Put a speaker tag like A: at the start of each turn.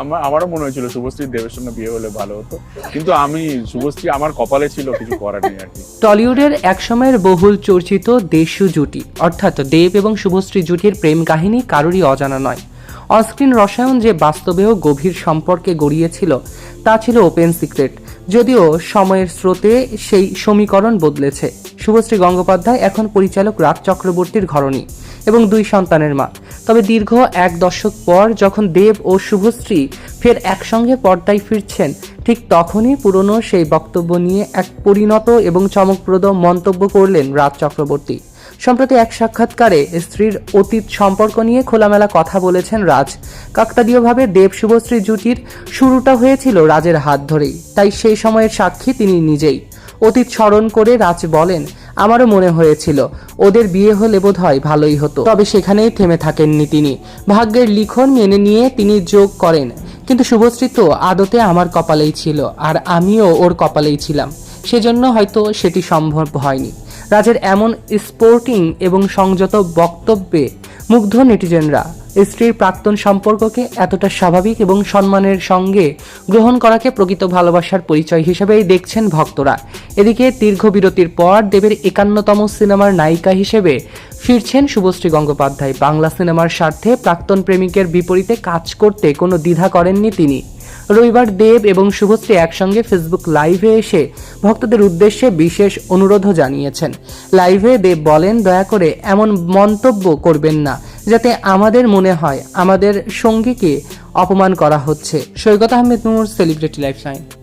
A: আমার আমারও মনে হয়েছিল শুভশ্রী দেবের সঙ্গে বিয়ে হলে ভালো হতো। কিন্তু আমি, শুভশ্রী আমার কপালে ছিল, কিছু করার নেই আর কি।
B: টলিউডের একসময়ের বহুল চর্চিত দেশু জুটি, অর্থাৎ দেব এবং শুভশ্রী জুটির প্রেম কাহিনী কারোরই অজানা নয়। অনস্ক্রিন রসায়ন যে বাস্তবেও গভীর সম্পর্কে গড়িয়েছিল, তা ছিল ওপেন সিক্রেট। যদিও সময়ের স্রোতে সেই সমীকরণ বদলেছে। শুভশ্রী গঙ্গোপাধ্যায় এখন পরিচালক রাজ চক্রবর্তীর ঘরণী এবং দুই সন্তানের মা। তবে দীর্ঘ এক দশক পর যখন দেব ও শুভশ্রী ফের একসঙ্গে পর্দায় ফিরছেন, ঠিক তখনই পুরনো সেই বক্তব্য নিয়ে এক পরিণত এবং চমকপ্রদ মন্তব্য করলেন রাজ চক্রবর্তী। সম্প্রতি এক সাক্ষাৎকারে স্ত্রীর অতীত সম্পর্ক নিয়ে খোলামেলা কথা বলেছেন রাজ। কাকতালীয়ভাবে দেব শুভশ্রী জুটির শুরুটা হয়েছিল রাজের হাত ধরেই, তাই সেই সময়ের সাক্ষী তিনি নিজেই। অতীত স্মরণ করে রাজ বলেন আমারও মনে হয়েছিল, ওদের বিয়ে হলে বোধ হয় ভালোই হতো। তবে সেখানেই থেমে থাকেননি তিনি। ভাগ্যের লিখন মেনে নিয়ে তিনি যোগ করেন। কিন্তু শুভশ্রী তো আদতে আমার কপালেই ছিল, আর আমিও ওর কপালেই ছিলাম। সেজন্য হয়তো সেটি সম্ভব হয়নি। রাজের এমন স্পোর্টিং এবং সংযত বক্তব্যে মুগ্ধ নেটিজেনরা। স্ত্রীর প্রাক্তন সম্পর্ককে এতটা স্বাভাবিক এবং সম্মানের সঙ্গে গ্রহণ করাকে প্রকৃত ভালোবাসার পরিচয় হিসেবেই দেখছেন ভক্তরা। এদিকে দীর্ঘ বিরতির পর দেবের একান্নতম সিনেমার নায়িকা হিসেবে ফিরছেন শুভশ্রী গঙ্গোপাধ্যায়। বাংলা সিনেমার স্বার্থে প্রাক্তন প্রেমিকের বিপরীতে কাজ করতে কোনো দ্বিধা করেননি তিনি। রবিবার দেব এবং শুভশ্রী একসঙ্গে ফেসবুক লাইভে এসে ভক্তদের উদ্দেশ্যে বিশেষ অনুরোধও জানিয়েছেন। লাইভে দেব বলেন, দয়া করে এমন মন্তব্য করবেন না, যাতে আমাদের মনে হয় আমাদের সঙ্গীকে অপমান করা হচ্ছে। Saikat Ahmed Noor, celebrity life line